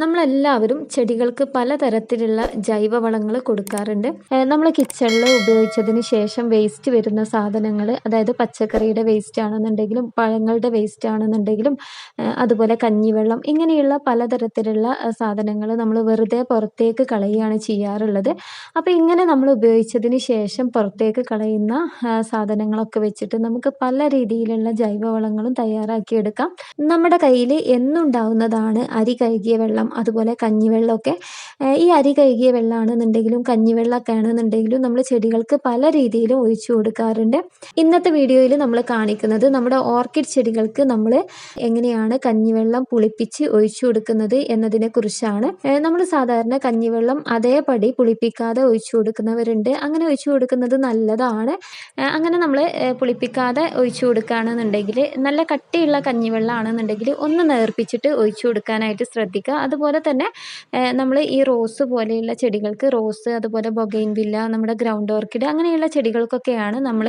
നമ്മളെല്ലാവരും ചെടികൾക്ക് പലതരത്തിലുള്ള ജൈവവളങ്ങൾ കൊടുക്കാറുണ്ട്. നമ്മൾ കിച്ചണിൽ ഉപയോഗിച്ചതിന് ശേഷം വേസ്റ്റ് വരുന്ന സാധനങ്ങൾ അതായത് പച്ചക്കറിയുടെ വേസ്റ്റ് ആണെന്നുണ്ടെങ്കിലും പഴങ്ങളുടെ വേസ്റ്റ് ആണെന്നുണ്ടെങ്കിലും അതുപോലെ കഞ്ഞിവെള്ളം ഇങ്ങനെയുള്ള പലതരത്തിലുള്ള സാധനങ്ങൾ നമ്മൾ വെറുതെ പുറത്തേക്ക് കളയുകയാണ് ചെയ്യാറുള്ളത്. അപ്പോൾ ഇങ്ങനെ നമ്മൾ ഉപയോഗിച്ചതിന് ശേഷം പുറത്തേക്ക് കളയുന്ന സാധനങ്ങളൊക്കെ വെച്ചിട്ട് നമുക്ക് പല രീതിയിലുള്ള ജൈവവളങ്ങളും തയ്യാറാക്കിയെടുക്കാം. നമ്മുടെ കയ്യിൽ എന്നുണ്ടാവുന്നതാണ് അരി കഴുകിയ വെള്ളം. അതുപോലെ കഞ്ഞിവെള്ളമൊക്കെ. ഈ അരി കഴുകിയ വെള്ളമാണെന്നുണ്ടെങ്കിലും കഞ്ഞിവെള്ളമൊക്കെ ആണെന്നുണ്ടെങ്കിലും നമ്മൾ ചെടികൾക്ക് പല രീതിയിലും ഒഴിച്ചു കൊടുക്കാറുണ്ട്. ഇന്നത്തെ വീഡിയോയിൽ നമ്മൾ കാണിക്കുന്നത് നമ്മുടെ ഓർക്കിഡ് ചെടികൾക്ക് നമ്മൾ എങ്ങനെയാണ് കഞ്ഞിവെള്ളം പുളിപ്പിച്ച് ഒഴിച്ചു കൊടുക്കുന്നത് എന്നതിനെ കുറിച്ചാണ് നമ്മൾ സാധാരണ കഞ്ഞിവെള്ളം അതേപടി പുളിപ്പിക്കാതെ ഒഴിച്ചു കൊടുക്കുന്നവരുണ്ട്. അങ്ങനെ ഒഴിച്ചു കൊടുക്കുന്നത് നല്ലതാണ്. അങ്ങനെ നമ്മൾ പുളിപ്പിക്കാതെ ഒഴിച്ചു കൊടുക്കുകയാണെന്നുണ്ടെങ്കിൽ നല്ല കട്ടിയുള്ള കഞ്ഞിവെള്ളം ആണെന്നുണ്ടെങ്കിൽ ഒന്ന് നേർപ്പിച്ചിട്ട് ഒഴിച്ചു കൊടുക്കാനായിട്ട് ശ്രദ്ധിക്കുക. അതുപോലെ തന്നെ നമ്മൾ ഈ റോസ് പോലെയുള്ള ചെടികൾക്ക് റോസ് അതുപോലെ ബൊഗൈൻ വില്ല നമ്മുടെ ഗ്രൗണ്ട് ഓർക്കിഡ് അങ്ങനെയുള്ള ചെടികൾക്കൊക്കെയാണ് നമ്മൾ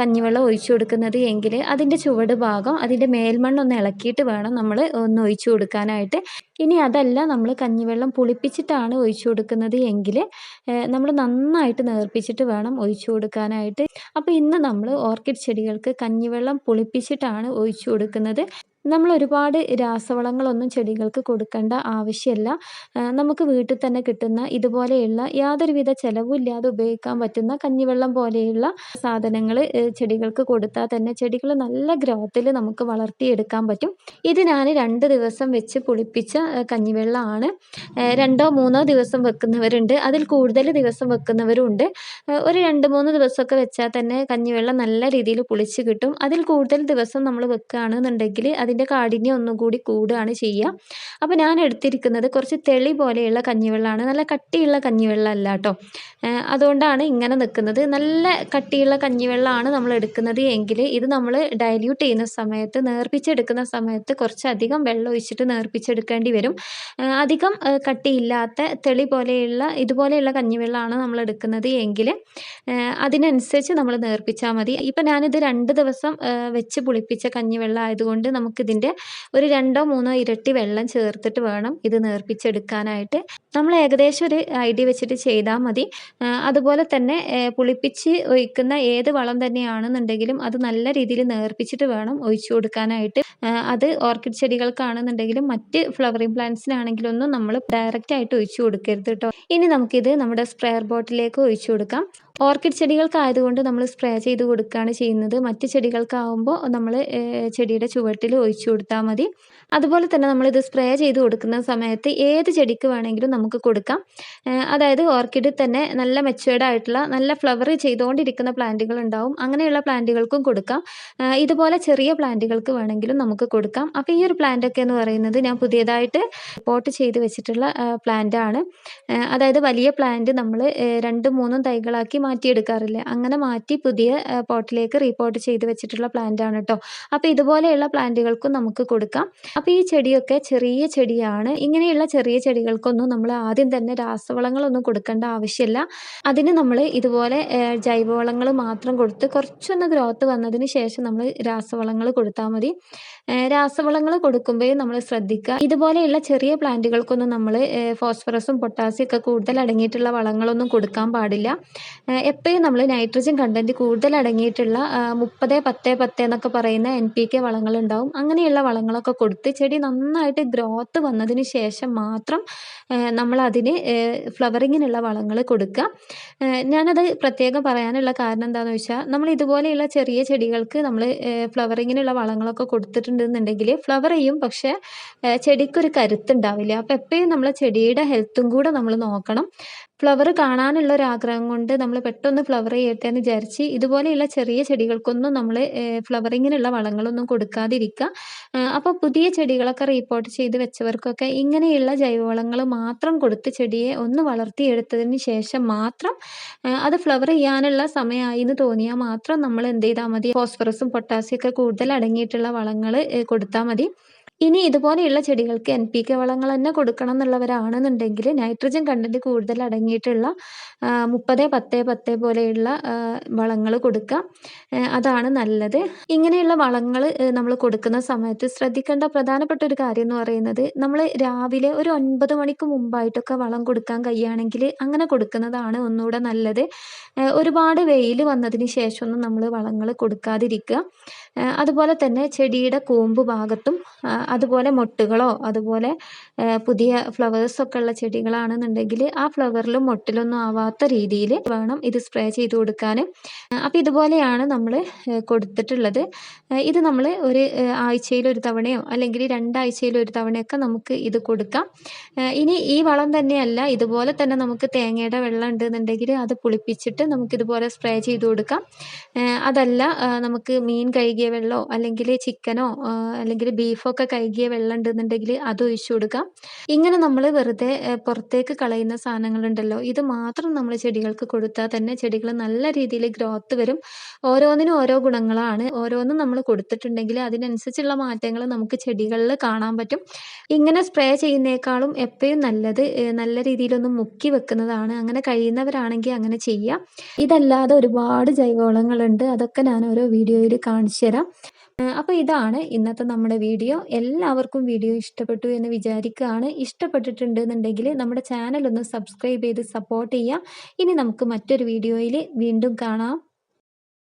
കഞ്ഞിവെള്ളം ഒഴിച്ചു കൊടുക്കുന്നത് എങ്കിൽ അതിന്റെ ചുവട് ഭാഗം അതിന്റെ മേൽമണ്ണൊന്ന് ഇളക്കിയിട്ട് വേണം നമ്മൾ ഒന്ന് ഒഴിച്ചു കൊടുക്കാനായിട്ട്. ഇനി അതല്ല നമ്മൾ കഞ്ഞിവെള്ളം പുളിപ്പിച്ചിട്ടാണ് ഒഴിച്ചു കൊടുക്കുന്നത് എങ്കിൽ നമ്മൾ നന്നായിട്ട് നേർപ്പിച്ചിട്ട് വേണം ഒഴിച്ചു കൊടുക്കാനായിട്ട്. അപ്പോൾ ഇന്ന് നമ്മൾ ഓർക്കിഡ് ചെടികൾക്ക് കഞ്ഞിവെള്ളം പുളിപ്പിച്ചിട്ടാണ് ഒഴിച്ചു കൊടുക്കുന്നത്. നമ്മൾ ഒരുപാട് രാസവളങ്ങളൊന്നും ചെടികൾക്ക് കൊടുക്കേണ്ട ആവശ്യമില്ല നമുക്ക് വീട്ടിൽ തന്നെ കിട്ടുന്ന ഇതുപോലെയുള്ള യാതൊരുവിധ ചിലവുമില്ലാതെ ഉപയോഗിക്കാൻ പറ്റുന്ന കഞ്ഞിവെള്ളം പോലെയുള്ള സാധനങ്ങൾ ചെടികൾക്ക് കൊടുത്താൽ തന്നെ ചെടികൾ നല്ല ഗ്രോത്തിൽ നമുക്ക് വളർത്തിയെടുക്കാൻ പറ്റും. ഇത് ഞാൻ രണ്ട് ദിവസം വെച്ച് പുളിപ്പിച്ച കഞ്ഞിവെള്ളമാണ്. രണ്ടോ മൂന്നോ ദിവസം വെക്കുന്നവരുണ്ട്. അതിൽ കൂടുതൽ ദിവസം വെക്കുന്നവരുണ്ട്. ഒരു രണ്ട് മൂന്ന് ദിവസമൊക്കെ വെച്ചാൽ തന്നെ കഞ്ഞിവെള്ളം നല്ല രീതിയിൽ പുളിച്ച് കിട്ടും. അതിൽ കൂടുതൽ ദിവസം നമ്മൾ വെക്കുകയാണെന്നുണ്ടെങ്കിൽ അതിന്റെ കാഠിന്യം ഒന്നും കൂടി കൂടുകയാണ് ചെയ്യുക. അപ്പോൾ ഞാൻ എടുത്തിരിക്കുന്നത് കുറച്ച് തെളി പോലെയുള്ള കഞ്ഞിവെള്ളമാണ്. നല്ല കട്ടിയുള്ള കഞ്ഞിവെള്ളം അല്ല കേട്ടോ അതുകൊണ്ടാണ് ഇങ്ങനെ നിൽക്കുന്നത്. നല്ല കട്ടിയുള്ള കഞ്ഞിവെള്ളമാണ് നമ്മൾ എടുക്കുന്നത് എങ്കിൽ ഇത് നമ്മൾ ഡൈല്യൂട്ട് ചെയ്യുന്ന സമയത്ത് നേർപ്പിച്ചെടുക്കുന്ന സമയത്ത് കുറച്ചധികം വെള്ളം ഒഴിച്ചിട്ട് നേർപ്പിച്ചെടുക്കേണ്ടി വരും. അധികം കട്ടിയില്ലാത്ത തെളി പോലെയുള്ള ഇതുപോലെയുള്ള കഞ്ഞിവെള്ളമാണ് നമ്മൾ എടുക്കുന്നത് എങ്കിൽ അതിനനുസരിച്ച് നമ്മൾ നേർപ്പിച്ചാൽ മതി. ഇപ്പം ഞാനിത് രണ്ട് ദിവസം വെച്ച് പുളിപ്പിച്ച കഞ്ഞിവെള്ളം ആയതുകൊണ്ട് നമുക്കിതിന്റെ ഒരു രണ്ടോ മൂന്നോ ഇരട്ടി വെള്ളം ചേർത്തിട്ട് വേണം ഇത് നേർപ്പിച്ചെടുക്കാനായിട്ട്. നമ്മൾ ഏകദേശം ഒരു ഐഡിയ വെച്ചിട്ട് ചെയ്താൽ മതി. അതുപോലെ തന്നെ പുളിപ്പിച്ച് ഒഴിക്കുന്ന ഏത് വളം തന്നെയാണെന്നുണ്ടെങ്കിലും അത് നല്ല രീതിയിൽ നേർപ്പിച്ചിട്ട് വേണം ഒഴിച്ചു കൊടുക്കാനായിട്ട്. അത് ഓർക്കിഡ് ചെടികൾക്കാണെന്നുണ്ടെങ്കിലും മറ്റ് ഫ്ലവറിങ് പ്ലാന്റ്സിനാണെങ്കിലൊന്നും നമ്മൾ ഡയറക്റ്റ് ആയിട്ട് ഒഴിച്ചു കൊടുക്കരുത് കേട്ടോ. ഇനി നമുക്കിത് നമ്മുടെ സ്പ്രെയർ ബോട്ടിലേക്ക് ഒഴിച്ചു കൊടുക്കാം. ഓർക്കിഡ് ചെടികൾക്കായതുകൊണ്ട് നമ്മൾ സ്പ്രേ ചെയ്ത് കൊടുക്കുകയാണ് ചെയ്യുന്നത്. മറ്റ് ചെടികൾക്കാവുമ്പോൾ നമ്മൾ ചെടിയുടെ ചുവട്ടിൽ ഒഴിച്ചു കൊടുത്താൽ മതി. അതുപോലെ തന്നെ നമ്മളിത് സ്പ്രേ ചെയ്ത് കൊടുക്കുന്ന സമയത്ത് ഏത് ചെടിക്ക് വേണമെങ്കിലും നമുക്ക് കൊടുക്കാം. അതായത് ഓർക്കിഡിൽ തന്നെ നല്ല മെച്ചുവേർഡ് ആയിട്ടുള്ള നല്ല ഫ്ലവർ ചെയ്തുകൊണ്ടിരിക്കുന്ന പ്ലാന്റുകൾ ഉണ്ടാവും. അങ്ങനെയുള്ള പ്ലാന്റുകൾക്കും കൊടുക്കാം. ഇതുപോലെ ചെറിയ പ്ലാന്റുകൾക്ക് വേണമെങ്കിലും നമുക്ക് കൊടുക്കാം. അപ്പോൾ ഈ ഒരു പ്ലാന്റ് ഒക്കെ എന്ന് പറയുന്നത് ഞാൻ പുതിയതായിട്ട് പോട്ട് ചെയ്ത് വെച്ചിട്ടുള്ള പ്ലാന്റ് ആണ്. അതായത് വലിയ പ്ലാന്റ് നമ്മൾ രണ്ടും മൂന്നും തൈകളാക്കി മാറ്റിയെടുക്കാറില്ല? അങ്ങനെ മാറ്റി പുതിയ പോട്ടിലേക്ക് റീപോട്ട് ചെയ്ത് വെച്ചിട്ടുള്ള പ്ലാന്റ് ആണ് കേട്ടോ അപ്പോൾ ഇതുപോലെയുള്ള പ്ലാന്റുകൾക്കും നമുക്ക് കൊടുക്കാം. അപ്പോൾ ഈ ചെടിയൊക്കെ ചെറിയ ചെടിയാണ്. ഇങ്ങനെയുള്ള ചെറിയ ചെടികൾക്കൊന്നും നമ്മൾ ആദ്യം തന്നെ രാസവളങ്ങളൊന്നും കൊടുക്കേണ്ട ആവശ്യമില്ല. അതിന് നമ്മൾ ഇതുപോലെ ജൈവവളങ്ങൾ മാത്രം കൊടുത്ത് കുറച്ചൊന്ന് ഗ്രോത്ത് വന്നതിന് ശേഷം നമ്മൾ രാസവളങ്ങൾ കൊടുത്താൽ മതി. രാസവളങ്ങൾ കൊടുക്കുമ്പോഴും നമ്മൾ ശ്രദ്ധിക്കുക ഇതുപോലെയുള്ള ചെറിയ പ്ലാന്റുകൾക്കൊന്നും നമ്മൾ ഫോസ്ഫറസും പൊട്ടാസ്യം ഒക്കെ കൂടുതൽ അടങ്ങിയിട്ടുള്ള വളങ്ങളൊന്നും കൊടുക്കാൻ പാടില്ല. എപ്പോഴും നമ്മൾ നൈട്രജൻ കണ്ടന്റ് കൂടുതൽ അടങ്ങിയിട്ടുള്ള മുപ്പത് പത്ത് പത്ത് എന്നൊക്കെ പറയുന്ന എൻ പി കെ വളങ്ങളുണ്ടാവും. അങ്ങനെയുള്ള വളങ്ങളൊക്കെ കൊടുത്ത് ചെടി നന്നായിട്ട് ഗ്രോത്ത് വന്നതിന് ശേഷം മാത്രം നമ്മൾ അതിന് ഫ്ലവറിങ്ങിനുള്ള വളങ്ങൾ കൊടുക്കുക ഞാനത് പ്രത്യേകം പറയാനുള്ള കാരണം എന്താണെന്ന് വെച്ചാൽ നമ്മൾ ഇതുപോലെയുള്ള ചെറിയ ചെടികൾക്ക് നമ്മൾ ഫ്ലവറിങ്ങിനുള്ള വളങ്ങളൊക്കെ കൊടുത്തിട്ടുണ്ടെന്നുണ്ടെങ്കിൽ ഫ്ലവർ ചെയ്യും. പക്ഷേ ചെടിക്കൊരു കരുത്തുണ്ടാവില്ല. അപ്പോൾ എപ്പോഴും നമ്മൾ ചെടിയുടെ ഹെൽത്തും കൂടെ നമ്മൾ നോക്കണം. ഫ്ലവർ കാണാനുള്ള ഒരു ആഗ്രഹം കൊണ്ട് നമ്മൾ പെട്ടെന്ന് ഫ്ലവർ ചെയ്യട്ടെ എന്ന് വിചാരിച്ച് ഇതുപോലെയുള്ള ചെറിയ ചെടികൾക്കൊന്നും നമ്മൾ ഫ്ലവറിങ്ങിനുള്ള വളങ്ങളൊന്നും കൊടുക്കാതിരിക്കുക. അപ്പോൾ പുതിയ ചെടികളൊക്കെ റീപ്പോർട്ട് ചെയ്ത് വെച്ചവർക്കൊക്കെ ഇങ്ങനെയുള്ള ജൈവവളങ്ങൾ മാത്രം കൊടുത്ത് ചെടിയെ ഒന്ന് വളർത്തിയെടുത്തതിന് ശേഷം മാത്രം അത് ഫ്ലവർ ചെയ്യാനുള്ള സമയമായി എന്ന് തോന്നിയാൽ മാത്രം നമ്മൾ എന്ത് ചെയ്താൽ മതി. ഫോസ്ഫറസും പൊട്ടാസ്യം ഒക്കെ കൂടുതൽ അടങ്ങിയിട്ടുള്ള വളങ്ങൾ കൊടുത്താൽ മതി. ഇനി ഇതുപോലെയുള്ള ചെടികൾക്ക് എൻ പി കെ വളങ്ങൾ തന്നെ കൊടുക്കണം എന്നുള്ളവരാണെന്നുണ്ടെങ്കിൽ നൈട്രജൻ കണ്ടന്റ് കൂടുതൽ അടങ്ങിയിട്ടുള്ള മുപ്പത് പത്ത് പത്ത് പോലെയുള്ള വളങ്ങൾ കൊടുക്കുക. അതാണ് നല്ലത്. ഇങ്ങനെയുള്ള വളങ്ങൾ നമ്മൾ കൊടുക്കുന്ന സമയത്ത് ശ്രദ്ധിക്കേണ്ട പ്രധാനപ്പെട്ട ഒരു കാര്യം എന്ന് പറയുന്നത് നമ്മൾ രാവിലെ ഒരു ഒൻപത് മണിക്ക് മുമ്പായിട്ടൊക്കെ വളം കൊടുക്കാൻ കഴിയുകയാണെങ്കിൽ അങ്ങനെ കൊടുക്കുന്നതാണ് ഒന്നുകൂടെ നല്ലത്. ഒരുപാട് വെയിൽ വന്നതിന് ശേഷമൊന്നും നമ്മൾ വളങ്ങൾ കൊടുക്കാതിരിക്കുക. അതുപോലെ തന്നെ ചെടിയുടെ കൂമ്പ് ഭാഗത്തും അതുപോലെ മൊട്ടുകളോ അതുപോലെ പുതിയ ഫ്ലവേഴ്സൊക്കെ ഉള്ള ചെടികളാണെന്നുണ്ടെങ്കിൽ ആ ഫ്ലവറിലും മൊട്ടിലൊന്നും ആവാത്ത രീതിയിൽ വേണം ഇത് സ്പ്രേ ചെയ്ത് കൊടുക്കാൻ അപ്പോൾ ഇതുപോലെയാണ് നമ്മൾ കൊടുത്തിട്ടുള്ളത്. ഇത് നമ്മൾ ഒരു ആഴ്ചയിൽ ഒരു തവണയോ അല്ലെങ്കിൽ രണ്ടാഴ്ചയിൽ ഒരു തവണയൊക്കെ നമുക്ക് ഇത് കൊടുക്കാം. ഇനി ഈ വളം തന്നെയല്ല ഇതുപോലെ തന്നെ നമുക്ക് തേങ്ങയുടെ വെള്ളം ഉണ്ടെന്നുണ്ടെങ്കിൽ അത് പുളിപ്പിച്ചിട്ട് നമുക്കിതുപോലെ സ്പ്രേ ചെയ്ത് കൊടുക്കാം. അതല്ല നമുക്ക് മീൻ കഴുകിയ വെള്ളമോ അല്ലെങ്കിൽ ചിക്കനോ അല്ലെങ്കിൽ ബീഫോ ഒക്കെ കഴുകിയ വെള്ളം ഉണ്ടെന്നുണ്ടെങ്കിൽ അത് ഒഴിച്ചു കൊടുക്കാം. ഇങ്ങനെ നമ്മൾ വെറുതെ പുറത്തേക്ക് കളയുന്ന സാധനങ്ങളുണ്ടല്ലോ ഇത് മാത്രം നമ്മൾ ചെടികൾക്ക് കൊടുത്താൽ തന്നെ ചെടികൾ നല്ല രീതിയിൽ ഗ്രോത്ത് വരും. ഓരോന്നിനും ഓരോ ഗുണങ്ങളാണ്. ഓരോന്നും നമ്മൾ കൊടുത്തിട്ടുണ്ടെങ്കിൽ അതിനനുസരിച്ചുള്ള മാറ്റങ്ങൾ നമുക്ക് ചെടികളിൽ കാണാൻ പറ്റും. ഇങ്ങനെ സ്പ്രേ ചെയ്യുന്നേക്കാളും എപ്പോഴും നല്ലത് നല്ല രീതിയിലൊന്ന് മുക്കി വെക്കുന്നതാണ്. അങ്ങനെ കഴിയുന്നവരാണെങ്കിൽ അങ്ങനെ ചെയ്യാം. ഇതല്ലാതെ ഒരുപാട് ജൈവവളങ്ങളുണ്ട്. അതൊക്കെ ഞാൻ ഓരോ വീഡിയോയിൽ കാണിച്ചു തരാം. അപ്പോൾ ഇതാണ് ഇന്നത്തെ നമ്മുടെ വീഡിയോ. എല്ലാവർക്കും വീഡിയോ ഇഷ്ടപ്പെട്ടു എന്ന് വിചാരിക്കുകയാണ്. ഇഷ്ടപ്പെട്ടിട്ടുണ്ട് എന്നുണ്ടെങ്കിൽ നമ്മുടെ ചാനൽ ഒന്ന് സബ്സ്ക്രൈബ് ചെയ്ത് സപ്പോർട്ട് ചെയ്യാം. ഇനി നമുക്ക് മറ്റൊരു വീഡിയോയിൽ വീണ്ടും കാണാം.